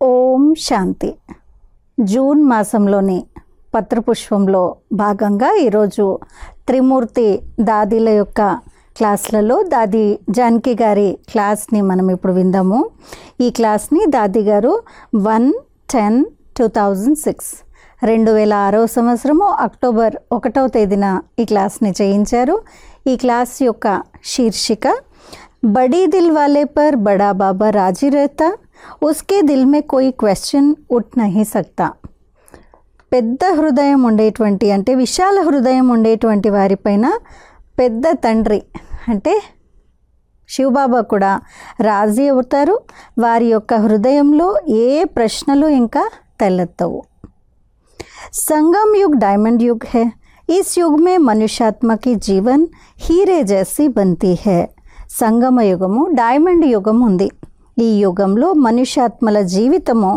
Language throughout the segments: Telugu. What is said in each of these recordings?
ఓం శాంతి. జూన్ మాసంలోని పత్రపుష్పంలో భాగంగా ఈరోజు త్రిమూర్తి దాదీల యొక్క క్లాస్లలో దాది జానకి గారి క్లాస్ని మనం ఇప్పుడు విందాము. ఈ క్లాస్ని దాది గారు one ten two thousand six రెండు వేల ఆరో సంవత్సరము అక్టోబర్ ఒకటవ తేదీన ఈ క్లాస్ని చేయించారు. ఈ క్లాస్ యొక్క శీర్షిక బడీ దిల్ వాలే పర్ బడా బాబా రాజీ రేతా उसके दिल में कोई క్వశ్చన్ उठ नहीं सकता పెద్ద హృదయం ఉండేటువంటి అంటే విశాల హృదయం ఉండేటువంటి వారిపైన పెద్ద తండ్రి అంటే శివబాబా కూడా రాజీ అవుతారు వారి యొక్క హృదయంలో ఏ ప్రశ్నలు ఇంకా తలెత్తవు संगम युग डायमंड युग है इस युग में मनुष्यात्मा की जीवन हीरे जैसी बनती है సంగమ యుగము డైమండ్ యుగం ఉంది ఈ యుగంలో మనుష్యాత్మల జీవితము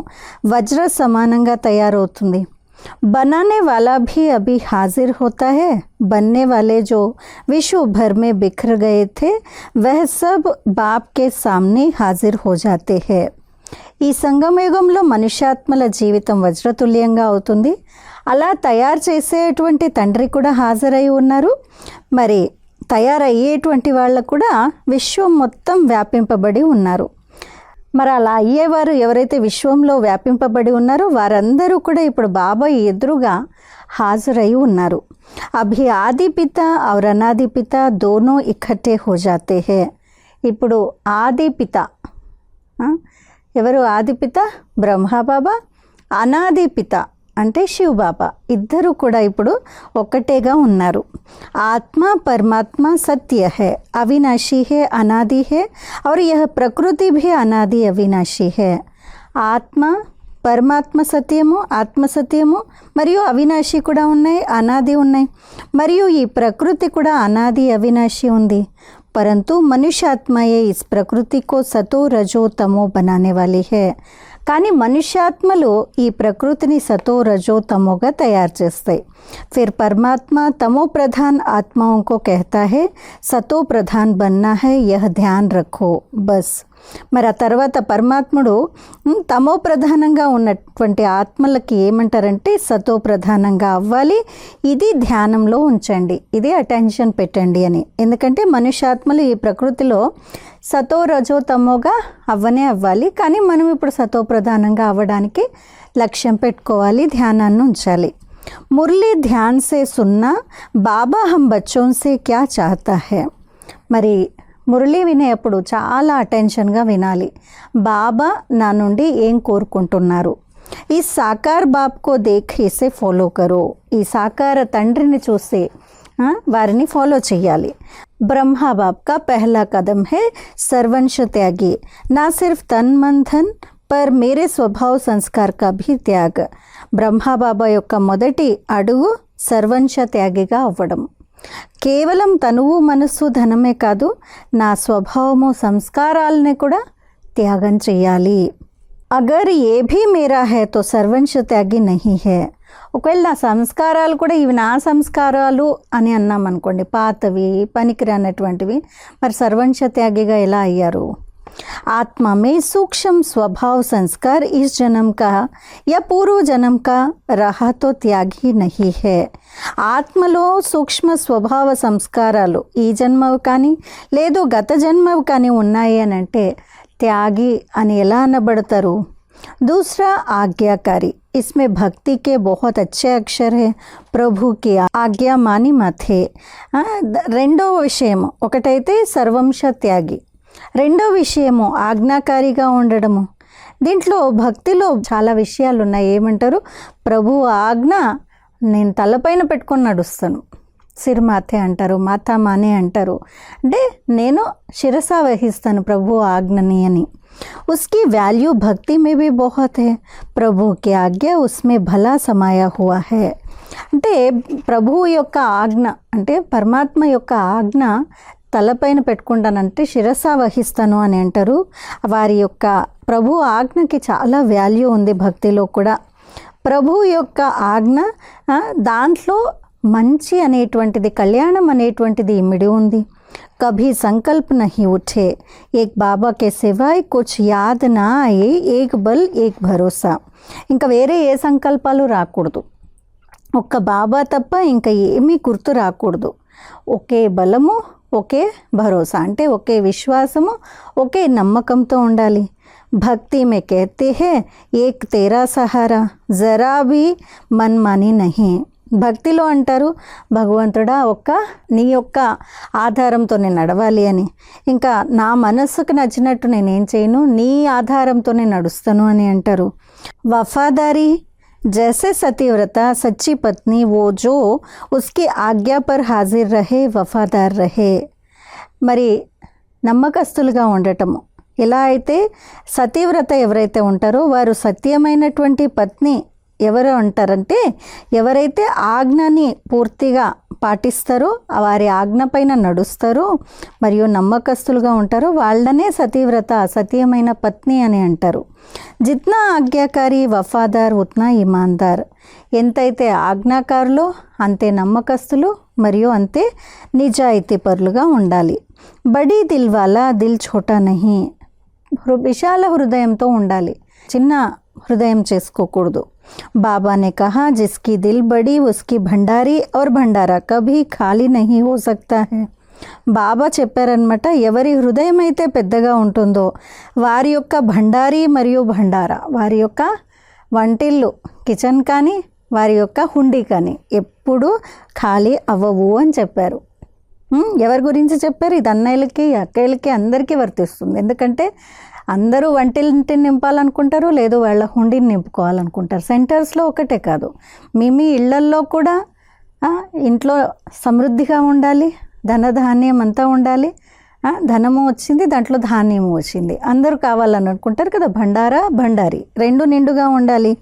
వజ్ర సమానంగా తయారవుతుంది बनाने वाला भी अभी हाजिर होता है बनने वाले जो विश्व भर में बिखर गए थे वह सब बाप के सामने हाजिर हो जाते हैं ఈ సంగమయుగంలో మనుష్యాత్మల జీవితం వజ్రతుల్యంగా అవుతుంది అలా తయారు చేసేటువంటి తండ్రి కూడా హాజరై ఉన్నారు మరి తయారయ్యేటువంటి వాళ్ళకు కూడా విశ్వం మొత్తం వ్యాపింపబడి ఉన్నారు మరి అలా అయ్యేవారు ఎవరైతే విశ్వంలో వ్యాపింపబడి ఉన్నారో వారందరూ కూడా ఇప్పుడు బాబాయ్ ఎదురుగా హాజరై ఉన్నారు. అభి ఆది పిత और అనాది పిత దోనో ఇక్కటే హోజాతే హే. ఇప్పుడు ఆది పిత ఎవరు ఆది పిత బ్రహ్మబాబా అనాది పిత అంటే శివ్ బాబా ఇద్దరు కూడా ఇప్పుడు ఒక్కటేగా ఉన్నారు ఆత్మ పరమాత్మ సత్య है अविनाशी है अनादि है और यह प्रकृति भी अनादि अविनाशी है ఆత్మ పరమాత్మ సత్యము ఆత్మ సత్యము మరియు అవినాశి కూడా ఉన్నాయి అనాది ఉన్నాయి మరియు ఈ ప్రకృతి కూడా అనాది అవినాశి ఉంది परंतु मनुष्य आत्माएं इस प्रकृति को सतो रजो तमो बनाने वाली है కానీ మనుష్యాత్మలు ఈ ప్రకృతిని సతో రజో తమోగా తయారు చేస్తాయి फिर परमात्मा तमो प्रधान आत्माओं को कहता है सतो प्रधान बनना है यह ध्यान रखो बस మరి ఆ తర్వాత పరమాత్ముడు తమో ప్రధానంగా ఉన్నటువంటి ఆత్మలకి ఏమంటారంటే సతో ప్రధానంగా అవ్వాలి. ఇది ధ్యానంలో ఉంచండి. ఇది అటెన్షన్ పెట్టండి అని. ఎందుకంటే మనుష్యాత్మలు ఈ ప్రకృతిలో సతో రజో తమోగా అవ్వనే అవ్వాలి. కానీ మనం ఇప్పుడు సతో ప్రధానంగా అవ్వడానికి లక్ష్యం పెట్టుకోవాలి ధ్యానాన్ని ఉంచాలి. మురళీ ధ్యాన్ సే సున్నా బాబా హం బచ్చోన్సే క్యా చాతాహే మరి మురళి వినేప్పుడు చాలా అటెన్షన్గా వినాలి. బాబా నా నుండి ఏం కోరుకుంటున్నారు? ఈ సాకార్ బాబ్కో దేఖేసే ఫాలో కరు. ఈ సాకార తండ్రిని చూసే వారిని ఫాలో చేయాలి బ్రహ్మా కా పెహలా కదం హే సర్వంశ త్యాగి. నా సిర్ఫ్ తన్ మంథన్ పర్ మేరే స్వభావ సంస్కార్ కభి త్యాగ్. బ్రహ్మా బాబా యొక్క మొదటి అడుగు సర్వంశ త్యాగిగా అవ్వడం. కేవలం తనువు మనస్సు ధనమే కాదు నా స్వభావము సంస్కారాలని కూడా త్యాగం చేయాలి అగర్ ఏ భీ మేరా హే తో సర్వంశ త్యాగి నహి హే. ఒకవేళ నా సంస్కారాలు కూడా ఇవి నా సంస్కారాలు అని అన్నాం అనుకోండి పాతవి పనికిరానటువంటివి మరి సర్వంశ త్యాగిగా ఎలా అయ్యారు? आत्मा में सूक्ष्म स्वभाव संस्कार इस जन्म का या पूर्व जन्म का रहा तो त्याग ही नहीं है ఆత్మలో సూక్ష్మ స్వభావ సంస్కారాలు ఈ జన్మవి కానీ లేదు గత జన్మవి కానీ ఉన్నాయి అని అంటే త్యాగి అని ఎలా అనబడతారు दूसरा आज्ञाकारी इसमें भक्ति के बहुत अच्छे अक्षर है ప్రభు కి ఆజ్ఞా మాని మథే ఆ, ద- రెండో విషయం ఒకటైతే సర్వంశ త్యాగి రెండో విషయము ఆజ్ఞాకారిగా ఉండడము దీంట్లో భక్తిలో చాలా విషయాలు ఉన్నాయి ఏమంటారు ప్రభు ఆజ్ఞ నేను తలపైన పెట్టుకొని నడుస్తాను సిరిమాతే అంటారు మాతా మానే అంటారు అంటే నేను శిరస వహిస్తాను ప్రభు ఆజ్ఞని అని उसकी वैल्यू भक्ति में भी बहुत है प्रभु की आज्ञा उसमें भला समाया हुआ है అంటే ప్రభువు యొక్క ఆజ్ఞ అంటే పరమాత్మ యొక్క ఆజ్ఞ తలపైన పెట్టుకుంటానంటే శిరస వహిస్తాను అని అంటారు వారి యొక్క ప్రభు ఆజ్ఞకి చాలా వాల్యూ ఉంది భక్తిలో కూడా ప్రభు యొక్క ఆజ్ఞ ఆ, దాంట్లో మంచి అనేటువంటిది కళ్యాణం అనేటువంటిది ఇమిడి ఉంది कभी संकल्प नहीं उठे एक बाबा के सिवाय कुछ याद ना आए एक बल एक भरोसा ఇంకా వేరే ఏ సంకల్పాలు రాకూడదు ఒక్క బాబా తప్ప ఇంకా ఏమీ గుర్తు రాకూడదు ఒకే బలము ఒకే భరోసా అంటే ఒకే విశ్వాసము ఒకే నమ్మకంతో ఉండాలి భక్తి మే कहते हैं एक तेरा सहारा जरा भी मनमानी नहीं భక్తిలో అంటారు భగవంతుడా ఒక్క నీ యొక్క ఆధారంతో నేను నడవాలి అని ఇంకా నా మనస్సుకు నచ్చినట్టు నేనేం చేయను నీ ఆధారంతోనే నడుస్తాను అని అంటారు వఫాదారీ जैसे सतीव्रता सच्ची पत्नी वो जो उसकी आज्ञा पर हाजिर रहे वफादार रहे మరి నమ్మకస్తులుగా ఉండటము ఎలా అయితే సతీవ్రత ఎవరైతే ఉంటారో వారు సత్యమైనటువంటి పత్ని ఎవరు అంటారంటే ఎవరైతే ఆజ్ఞని పూర్తిగా పాటిస్తారో వారి ఆజ్ఞ పైన నడుస్తారో మరియు నమ్మకస్తులుగా ఉంటారో వాళ్ళనే సతీవ్రత సతీయమైన పత్ని అని అంటారు. జిత్నా ఆజ్ఞాకారి వఫాదార్ ఉత్నా ఇమాందార్. ఎంతైతే ఆజ్ఞాకారులో అంతే నమ్మకస్తులు మరియు అంతే నిజాయితీ పరులుగా ఉండాలి. బడీ దిల్ వాలా దిల్ ఛోటా నహి. విశాల హృదయంతో ఉండాలి. చిన్న హృదయం చేసుకోకూడదు. बाबा ने कहा जिसकी दिल बड़ी उसकी भंडारी और भंडारा कभी ఖాళీ नहीं हो सकता है బాబా చెప్పారనమాట ఎవరి హృదయం అయితే పెద్దగా ఉంటుందో వారి యొక్క భండారి మరియు భండారా వారి యొక్క వంటిల్లు కిచెన్ కానీ వారి యొక్క హుండీ కానీ ఎప్పుడు ఖాళీ అవ్వవు అని చెప్పారు ఉమ్, ఎవరి గురించి చెప్పారు ఇది అన్నయ్యలకి అక్కయ్యలకి అందరికీ వర్తిస్తుంది ఎందుకంటే అందరూ వంటింటిని నింపాలనుకుంటారు లేదు వాళ్ళ హుండీని నింపుకోవాలనుకుంటారు సెంటర్స్లో ఒకటే కాదు మీ మీ ఇళ్లల్లో కూడా ఆ, ఇంట్లో సమృద్ధిగా ఉండాలి ధనధాన్యం అంతా ఉండాలి ఆ, ధనము వచ్చింది దాంట్లో ధాన్యము వచ్చింది అందరూ కావాలని అనుకుంటారు కదా భండారా భండారి రెండు నిండుగా ఉండాలి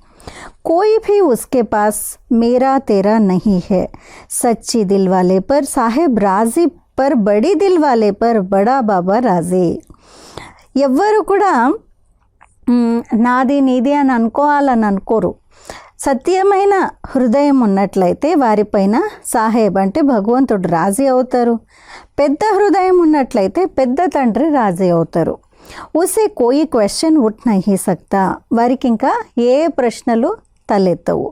कोई भी उसके पास मेरा तेरा नहीं है सच्ची दिल वाले पर साहेब राजी पर बड़ी दिल वाले पर बड़ा बाबा రాజీ ఎవ్వరు కూడా నాది నీది అని అనుకోవాలని అనుకోరు. సత్యమైన హృదయం ఉన్నట్లయితే వారిపైన సాహేబ్ అంటే భగవంతుడు రాజీ అవుతారు. పెద్ద హృదయం ఉన్నట్లయితే పెద్ద తండ్రి రాజీ అవుతారు. ఉసే కోయి క్వశ్చన్ ఉట్ నహి సక్తా. వారికి ఇంకా ఏ ప్రశ్నలు తలెత్తవు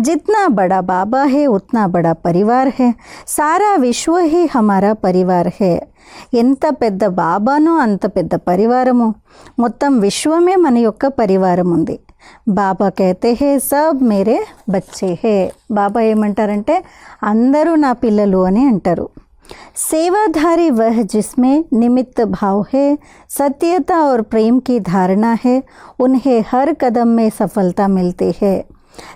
జిత్నా బడా బాబా హే ఉత్నా బడా పరివార్ హే సారా విశ్వ హీ హమారా పరివార్ హే ఎంత పెద్ద బాబానో అంత పెద్ద పరివారము మొత్తం విశ్వమే మన యొక్క పరివారం ఉంది బాబా కైతే హే సబ్ మేరే బచ్చే హే బాబా ఏమంటారంటే అందరూ నా పిల్లలు అని అంటారు सेवाधारी वह जिसमें निमित्त भाव है सत्यता और प्रेम की धारणा है उन्हें हर कदम में सफलता मिलती है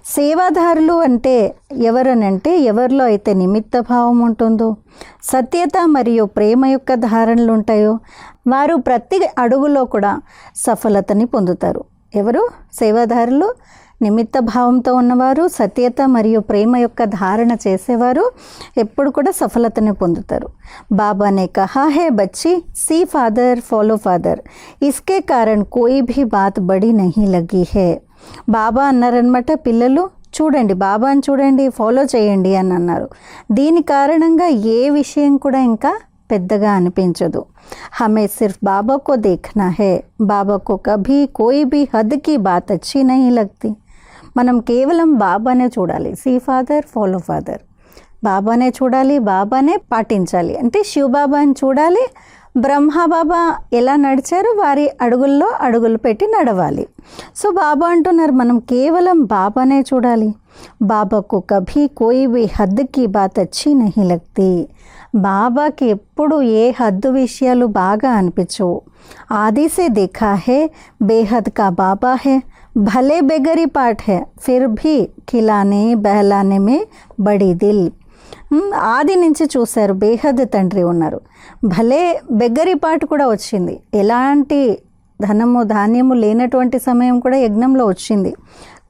సేవాదారులు అంటే ఎవరనంటే ఎవరిలో అయితే నిమిత్త భావం ఉంటుందో సత్యత మరియు ప్రేమ యొక్క ధారణలు ఉంటాయో వారు ప్రతి అడుగులో కూడా సఫలతని పొందుతారు. ఎవరు? సేవాదారులు. నిమిత్త భావంతో ఉన్నవారు సత్యత మరియు ప్రేమ యొక్క ధారణ చేసేవారు ఎప్పుడు కూడా సఫలతని పొందుతారు. బాబానే కహా హే బచ్చి సీ ఫాదర్ ఫాలో ఫాదర్. ఇస్కే కారణ్ కోయి భీ బాత్ బడి నహీ లగీ హే. బాబా అన్నారనమాట పిల్లలు చూడండి బాబాని చూడండి ఫాలో చేయండి అని అన్నారు. దీని కారణంగా ఏ విషయం కూడా ఇంకా పెద్దగా అనిపించదు. హమే సిర్ఫ్ బాబాకో దేఖనా హే బాబాకో కభీ కోయి భీ హద్కి బాత్ అచ్చి నహీ లగ్తి. మనం కేవలం బాబానే చూడాలి సీ ఫాదర్ ఫాలో ఫాదర్. బాబానే చూడాలి బాబానే పాటించాలి. అంటే శివబాబాని చూడాలి బ్రహ్మ బాబా ఎలా నడిచారో వారి అడుగుల్లో అడుగులు పెట్టి నడవాలి సో బాబా అంటున్నారు మనం కేవలం బాబానే చూడాలి బాబాకు కభీ కోయి బి హద్దుకి బాత్ అచ్చి నహి లగ్తి బాబాకి ఎప్పుడు ఏ హద్దు విషయాలు బాగా అనిపించవు ఆదిసే దిఖా హే బేహద్ కా బాబా హే భలే బెగరి పాట్ హే ఫిర్ భీ ఖిలానే బహలానే మే బడి దిల్ ఆది నుంచి చూశారు బేహద్ తండ్రి ఉన్నారు భలే బెగ్గరి పాటు కూడా వచ్చింది ఎలాంటి ధనము ధాన్యము లేనటువంటి సమయం కూడా యజ్ఞంలో వచ్చింది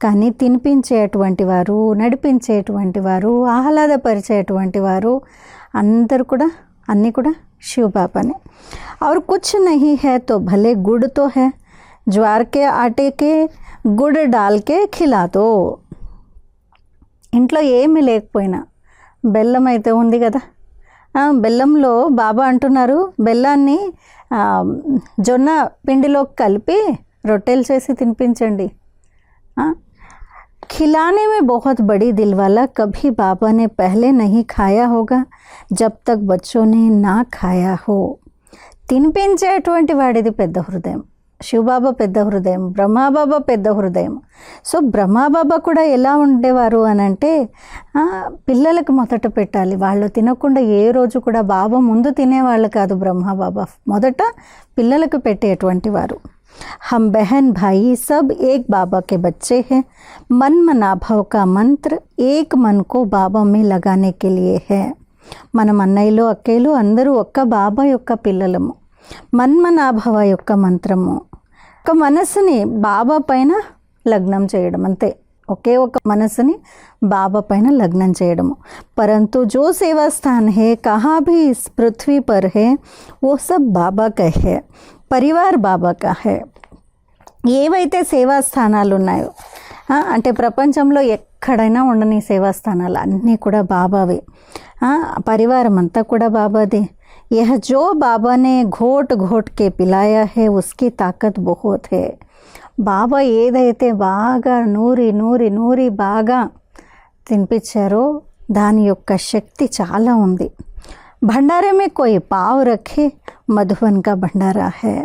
కానీ తినిపించేటువంటి వారు నడిపించేటువంటి వారు ఆహ్లాదపరిచేటువంటి వారు అందరూ కూడా అన్నీ కూడా శివబాబానే और कुछ नहीं है तो भले गुड़ तो है ज्वार के आटे के गुड़ डाल के खिला दो ఇంట్లో ఏమీ లేకపోయినా బెల్లం అయితే ఉంది కదా ఆ, బెల్లంలో బాబా అంటున్నారు బెల్లాన్ని ఆ, జొన్న పిండిలో కలిపి రొట్టెలు చేసి తినిపించండి ఆ, खिलाने में बहुत बड़ी दिल वाला कभी बाबा ने पहले नहीं खाया होगा जब तक बच्चों ने ना खाया हो తినిపించేటువంటి వాడిది పెద్ద హృదయం శివబాబా పెద్ద హృదయం బ్రహ్మాబాబా పెద్ద హృదయం సో బ్రహ్మాబాబా కూడా ఎలా ఉండేవారు అని అంటే ఆ, పిల్లలకు మొదట పెట్టాలి వాళ్ళు తినకుండా ఏ రోజు కూడా బాబా ముందు తినేవాళ్ళు కాదు బ్రహ్మాబాబా మొదట పిల్లలకు పెట్టేటువంటి వారు हम बहन भाई सब एक बाबा के बच्चे हैं मन मनाभव का मंत्र एक मन को బాబా में लगाने के लिए है మనం అన్నయ్యలు అక్కయ్యలు అందరూ ఒక్క బాబా యొక్క పిల్లలము మన్మనాభవ యొక్క మంత్రము. ఒక మనసుని బాబా పైన లగ్నం చేయడం అంతే. ఒకే ఒక మనసుని బాబా పైన లగ్నం చేయడము. పరంతు జో సేవా స్థాన్ హే కహా భీ పృథ్వీ పర్ హే ఓ సబ్ బాబా కా హే పరివార్ బాబా కా హే. ఏవైతే సేవా స్థానాలు ఉన్నాయో అంటే ప్రపంచంలో ఎక్కడైనా ఉండని సేవాస్థానాలు అన్నీ కూడా బాబావే. పరివారం అంతా కూడా బాబాది. యహ జో బాబానే ఘోట్ ఘోట్ కే పిలాయా है उसकी తాకత్ బహుత్ హే బాబా ఏదైతే బాగా నూరి నూరి నూరి బాగా తినిపించారో దాని యొక్క శక్తి చాలా ఉంది భండారే మే కోయి పావు రఖి మధువన్గా భండారా హే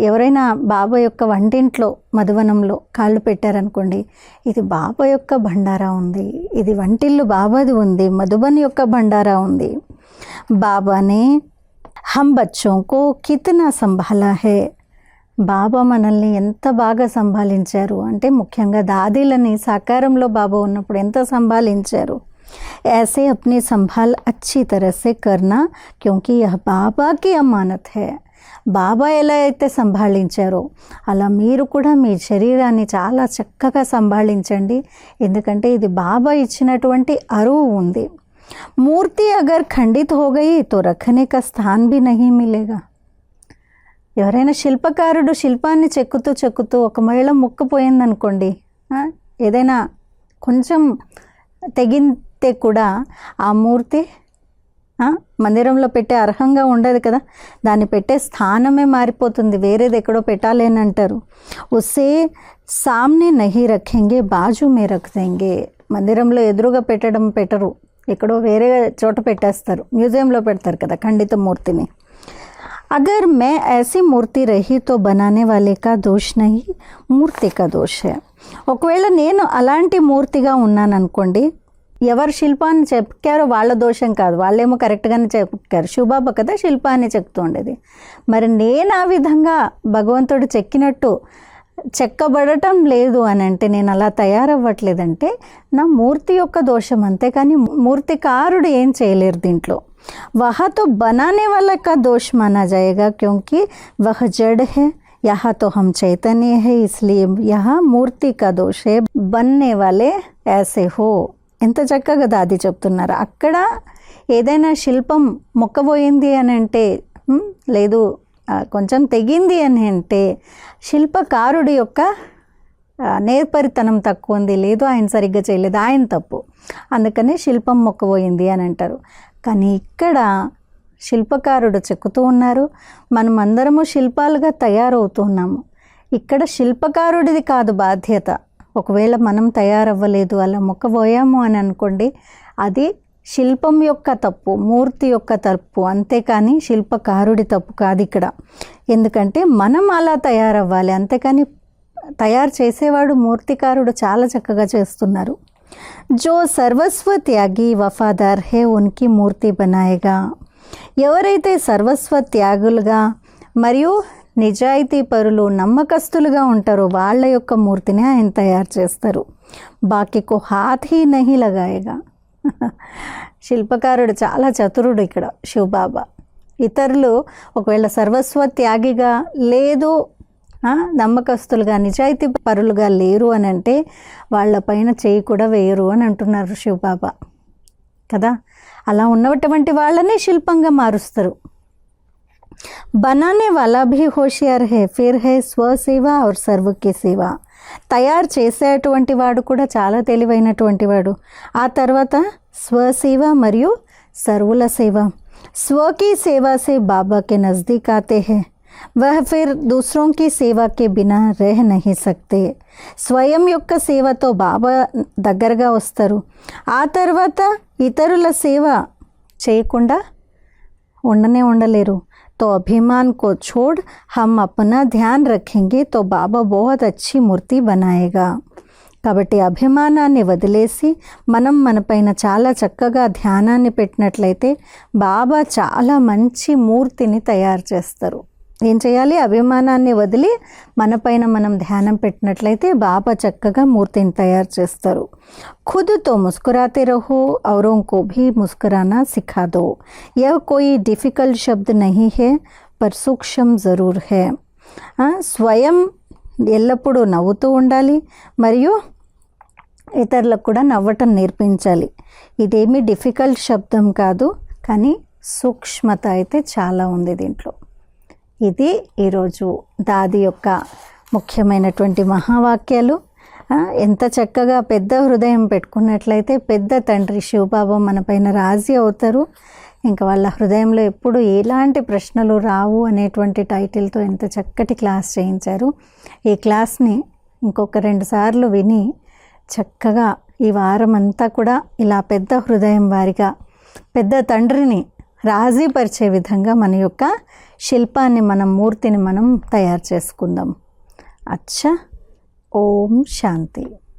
ఎవరైనా బాబా యొక్క వంటింట్లో మధువనంలో కాళ్ళు పెట్టారనుకోండి ఇది బాబా యొక్క భండారా ఉంది ఇది వంటిల్లు బాబాది ఉంది మధుబన్ యొక్క భండారా ఉంది. బాబానే హమ్ బచ్చోं को कितना संभाला है బాబా మనల్ని ఎంత బాగా సంభాలించారు అంటే ముఖ్యంగా దాదీలని సాకారంలో బాబా ఉన్నప్పుడు ఎంత సంభాలించారు ऐसे अपनी संभाल अच्छी तरह से करना क्योंकि यह बाबा की अमानत है బాబా ఎలా అయితే సంభాళించారో అలా మీరు కూడా మీ శరీరాన్ని చాలా చక్కగా సంభాళించండి ఎందుకంటే ఇది బాబా ఇచ్చినటువంటి అరువు ఉంది మూర్తి అగర్ ఖండిత్ హో गई తో रखने కా स्थान भी नहीं మిలేగా ఎవరైనా శిల్పకారుడు శిల్పాన్ని చెక్కుతూ చెక్కుతూ ఒక మహిళ ఏదైనా కొంచెం తెగితే కూడా ఆ మూర్తి మందిరంలో పెట్టే అర్హంగా ఉండదు కదా దాన్ని పెట్టే స్థానమే మారిపోతుంది వేరేది ఎక్కడో పెట్టాలని అంటారు ఉసే సామ్నే నహి రఖేంగే బాజు మే రఖ్ మందిరంలో ఎదురుగా పెట్టడం పెట్టరు. ఎక్కడో వేరే చోట పెట్టేస్తారు మ్యూజియంలో పెడతారు కదా ఖండిత మూర్తిని अगर मैं ऐसी मूर्ति रही तो बनाने वाले का दोष नहीं మూర్తి का దోష ఒకవేళ నేను అలాంటి మూర్తిగా ఉన్నాను అనుకోండి ఎవరు శిల్పాన్ని చెక్కారో వాళ్ళ దోషం కాదు వాళ్ళేమో కరెక్ట్గానే చెక్కారు శుభాబ కదా శిల్పాన్ని చెక్తూ ఉండేది మరి నేను ఆ విధంగా భగవంతుడు చెక్కినట్టు చెక్కబడటం లేదు అని అంటే నేను అలా తయారవ్వట్లేదంటే నా మూర్తి యొక్క దోషం అంతే కానీ మూర్తికారుడు ఏం చేయలేరు దీంట్లో वह तो बनाने वाला का दोष माना जाएगा क्योंकि वह जड़ है यहाँ तो हम चैतन्य है इसलिए यहाँ मूर्ति का दोष है बनने वाले ऐसे हो ఎంత చక్కగా దాది చెప్తున్నారు అక్కడ ఏదైనా శిల్పం మొక్కబోయింది అని అంటే "హ్మ్, లేదు ఆ, కొంచెం తెగింది అని అంటే శిల్పకారుడి యొక్క నేర్పరితనం తక్కువ ఉంది. లేదు ఆయన సరిగ్గా చేయలేదు. ఆయన తప్పు. అందుకనే శిల్పం మొక్కబోయింది అని అంటారు. కానీ ఇక్కడ శిల్పకారుడు చెక్కుతూ ఉన్నారు. మనం అందరము శిల్పాలుగా తయారవుతున్నాము ఇక్కడ శిల్పకారుడిది కాదు బాధ్యత. ఒకవేళ మనం తయారవ్వలేదు అలా మొక్కబోయాము అని అనుకోండి అది శిల్పం యొక్క తప్పు మూర్తి యొక్క తప్పు అంతేకాని శిల్పకారుడి తప్పు కాదు ఇక్కడ. ఎందుకంటే మనం అలా తయారవ్వాలి. అంతేకాని తయారు చేసేవాడు మూర్తికారుడు చాలా చక్కగా చేస్తున్నారు. జో సర్వస్వ త్యాగి వఫాదార్ హే ఉనికి మూర్తి బనాయగా. ఎవరైతే సర్వస్వ త్యాగులుగా మరియు నిజాయితీ పరులు నమ్మకస్తులుగా ఉంటారో వాళ్ళ యొక్క మూర్తిని ఆయన తయారు చేస్తారు. బాకీకు హాత్ హీ నహి లగాయగా. శిల్పకారుడు చాలా చతురుడు ఇక్కడ శివబాబా. ఇతరులు ఒకవేళ సర్వస్వ త్యాగిగా లేదు నమ్మకస్తులుగా నిజాయితీ పరులుగా లేరు అని అంటే వాళ్ళపైన చేయి కూడా వేయరు అని అంటున్నారు శివబాబా. కదా? అలా ఉన్నటువంటి వాళ్ళనే శిల్పంగా మారుస్తారు. బనానే వాలా భీ హోషియార్ హే ఫిర్ హే స్వసేవ ఆర్ సర్వకి సేవ. తయారు చేసేటువంటి వాడు కూడా చాలా తెలివైనటువంటి వాడు. ఆ తర్వాత స్వసేవ మరియు సర్వుల సేవ. స్వకి సేవాసే బాబాకి నజదీక్ ఆతే హే. వహ ఫిర్ దూసరోకి సేవాకి సేవకి బినా రహ నహి సక్తే. స్వయం యొక్క సేవతో బాబా దగ్గరగా వస్తారు. ఆ తర్వాత ఇతరుల సేవ చేయకుండా ఉండనే ఉండలేరు. तो अभिमान को छोड़ हम अपना ध्यान रखेंगे तो बाबा बहुत अच्छी मूर्ति बनाएगा కాబట్టి అభిమానాన్ని వదిలేసి మనం మనపైన చాలా చక్కగా ధ్యానాన్ని పెట్టినట్లయితే బాబా చాలా మంచి మూర్తిని తయారు చేస్తారు ఏం చేయాలి? అభిమానాన్ని వదిలి మనపైన మనం ధ్యానం పెట్టినట్లయితే బాబా చక్కగా మూర్తిని తయారు చేస్తారు. ఖుద్తో ముస్కురాతే రహో ఔరం కో భీ ముస్కురానా సిఖా దో యహ కోయి డిఫికల్ట్ శబ్ద నహి హే పర్ సూక్ష్మం జరూర్ హే. స్వయం ఎల్లప్పుడూ నవ్వుతూ ఉండాలి మరియు ఇతరులకు కూడా నవ్వటం నేర్పించాలి. ఇదేమీ డిఫికల్ట్ శబ్దం కాదు కానీ సూక్ష్మత అయితే చాలా ఉంది దీంట్లో. ఇది ఈరోజు దాది యొక్క ముఖ్యమైనటువంటి మహావాక్యాలు. ఎంత చక్కగా పెద్ద హృదయం పెట్టుకున్నట్లయితే పెద్ద తండ్రి శివబాబా మన పైన రాజీ అవుతారు. ఇంకా వాళ్ళ హృదయంలో ఎప్పుడు ఎలాంటి ప్రశ్నలు రావు అనేటువంటి టైటిల్తో ఎంత చక్కటి క్లాస్ చేయించారు. ఈ క్లాస్ని ఇంకొక రెండు సార్లు విని చక్కగా ఈ వారం అంతా కూడా ఇలా పెద్ద హృదయం వారిగా పెద్ద తండ్రిని రాజీపరిచే విధంగా మన యొక్క శిల్పాన్ని మనం మూర్తిని మనం తయారు చేసుకుందాం. అచ్చా ఓం శాంతి.